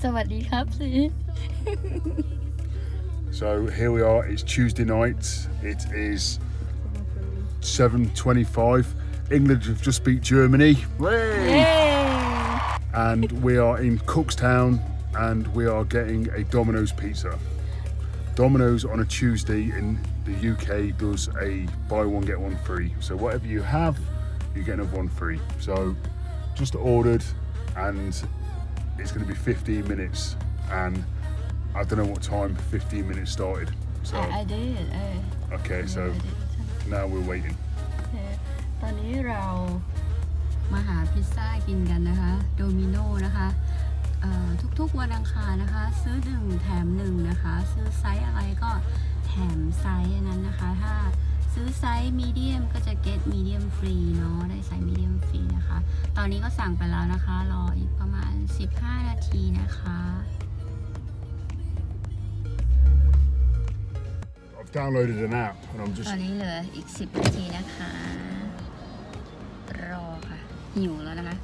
So happy. so here we are. It's Tuesday night. It is 7:25. England have just beat Germany. And we are in Cookstown, and we are getting a Domino's pizza. Domino's on a Tuesday in the UK does a buy one get one free. So whatever you have, you get another one free. So just ordered and it's going to be 15 minutes, and I don't know what time 15 minutes started. So ไอเดดเออ okay, so now we're waiting. ตอนนี้เรามาหาพิซซ่ากินกันนะคะโดมิโนนะคะเอ่อทุกๆวันอังคารนะคะ ซื้อหนึ่งแถมหนึ่งนะคะ ซื้อไซส์อะไรก็แถมไซส์อันนั้นนะคะ ถ้า ซื้อไซส์มีเดียมก็จะเก็ตมีเดียมฟรีเนาะได้ไซส์มีเดียมฟรีนะคะ ตอนนี้ก็สั่งไปแล้วนะคะ รออีกประมาณ 15 นาทีนะคะ I've downloaded an app, and I'm ต just อนนี้เหลืออีก 10 นาทีนะคะ รอค่ะ หิวแล้วนะคะ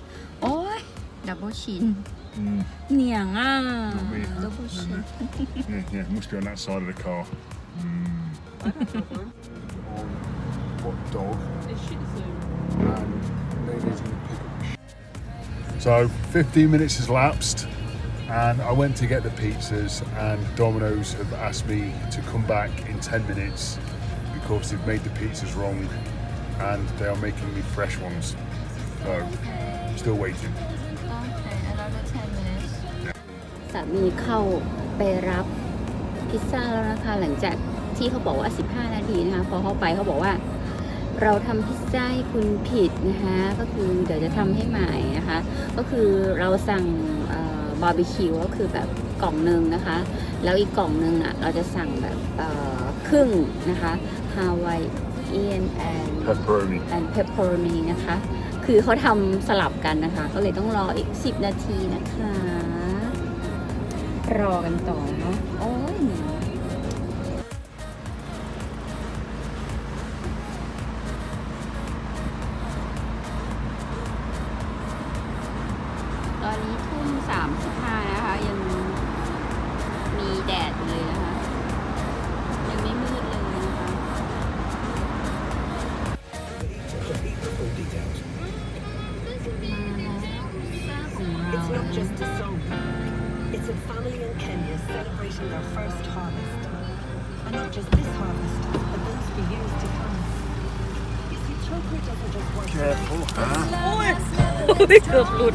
โอ้ยดับเบิลชิน mm, เหนียงอะ me. ดับเบิลชิน yeah, yeah, must be on that side of the car. on what dog? And ladies in the pickup. So 15 minutes has lapsed, and I went to get the pizzas, and Domino's have asked me to come back in 10 minutes because they've made the pizzas wrong, and they are making me fresh ones. So still waiting. โอเค another 10 minutes สามีเข้าไปรับพิซซ่าแล้วนะคะ หลังจากที่เขาบอกว่า 15 นาทีนะคะ พอเข้าไปเขาบอกว่า เราทำพิซซ่าให้คุณผิดนะคะก็คือเดี๋ยวจะทำให้ใหม่นะคะ ก็คือเราสั่งบาร์บีคิวก็คือแบบกล่องหนึ่งนะคะ แล้วอีกกล่องหนึ่งอะเราจะสั่งแบบเอ่อครึ่งนะคะฮาวายเอียนแอน Pepperoni. แอนเพปเปอร์นีนะคะ คือเขาทำสลับกันนะคะ ก็เลยต้องรออีก 10 นาทีนะคะ รอกันต่อเนาะ 35 นะคะ ยังมีแดดอยู่เลยนะคะ ยังไม่มืดเลยนะคะ It's not just a song. It's a family in Kenya celebrating their first harvest. And not just this harvest, but those for years to come. You see, Chokra doesn't just work. Careful, huh? โอ้ยเกือบหลุด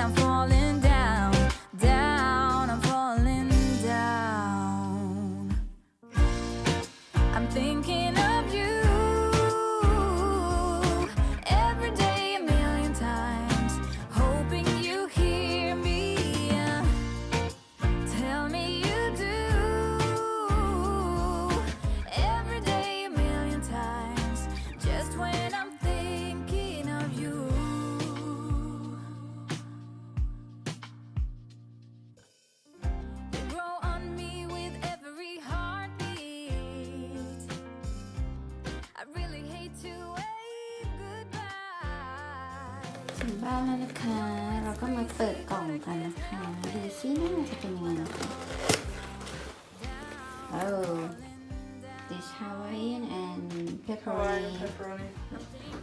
I'm falling. ถึงบ้านแล้วนะคะ เราก็มาเปิดกล่องกันนะคะ ดูซิน่าจะเป็นยังไงนะคะโอ้ this Hawaiian and pepperoni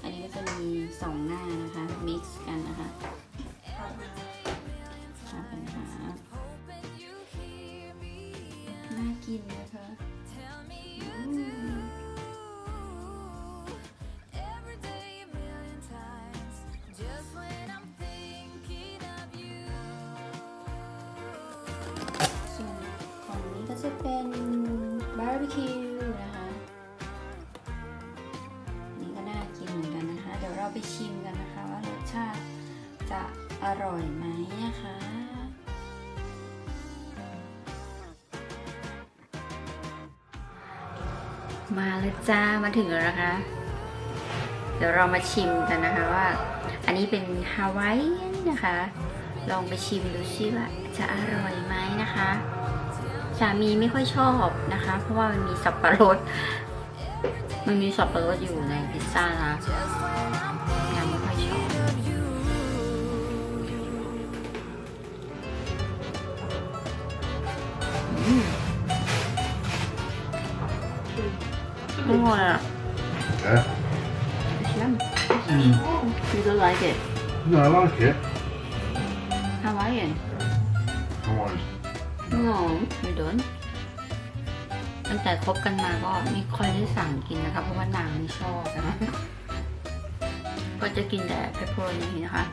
อันนี้ก็จะมีสองหน้านะคะ mix จะเป็นบาร์บีคิวนะคะ นี่ก็น่ากินเหมือนกันนะคะ เดี๋ยวเราไปชิมกันนะคะ ว่ารสชาติจะอร่อยไหมนะคะมาแล้วจ้ามาถึงแล้วนะคะ เดี๋ยวเรามาชิมกันนะคะว่า อันนี้เป็นฮาวายนะคะ ลองไปชิมดูซิว่าจะอร่อยไหมนะคะ สามีไม่ค่อยชอบนะคะ เพราะว่ามันมีสับปะรด มันมีสับปะรดอยู่ในพิซซ่านะนางไม่ค่อยชอบอืมอร่อยอะ Yeah. ชิม Mm. You don't like it No, I like it. Hawaiian Come on. No you don't ตั้งแต่คบกันมาก็ไม่ค่อยได้สั่งกินนะคะ เพราะว่านางไม่ชอบนะ ก็จะกินแต่เพปเปอร์นี่นะคะ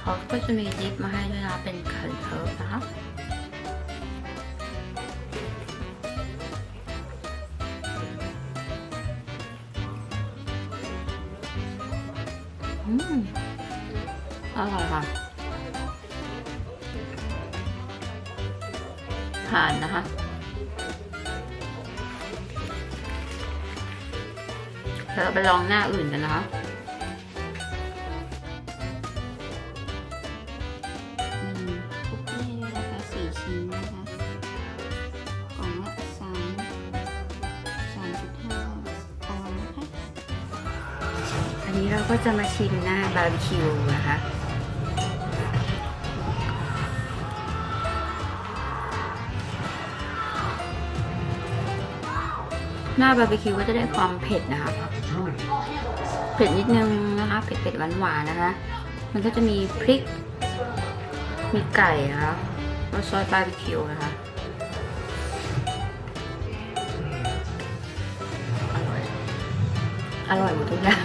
เขาก็จะมีดิปมาให้ด้วยนะเป็นเคิร์เคิร์นะคะอืมอร่อยค่ะานนะคะ เราไปลองหน้าอื่นกันนะคะมีคุกกี้ด้วยนะคะสี่ชิ้นนะคะกล่องละสามสามจุดห้าออนนะคะ อันนี้เราก็จะมาชิมหน้าบาร์บีคิวนะคะ หน้าบาร์บีคิวก็จะได้ความเผ็ดนะคะ เผ็ดนิดนึงนะคะ เผ็ดเผ็ดหวานหวานๆนะคะ มันก็จะมีพริก มีไก่นะคะแล้วซอสบาร์บีคิวนะคะอร่อย อร่อยหมดทุกอย่าง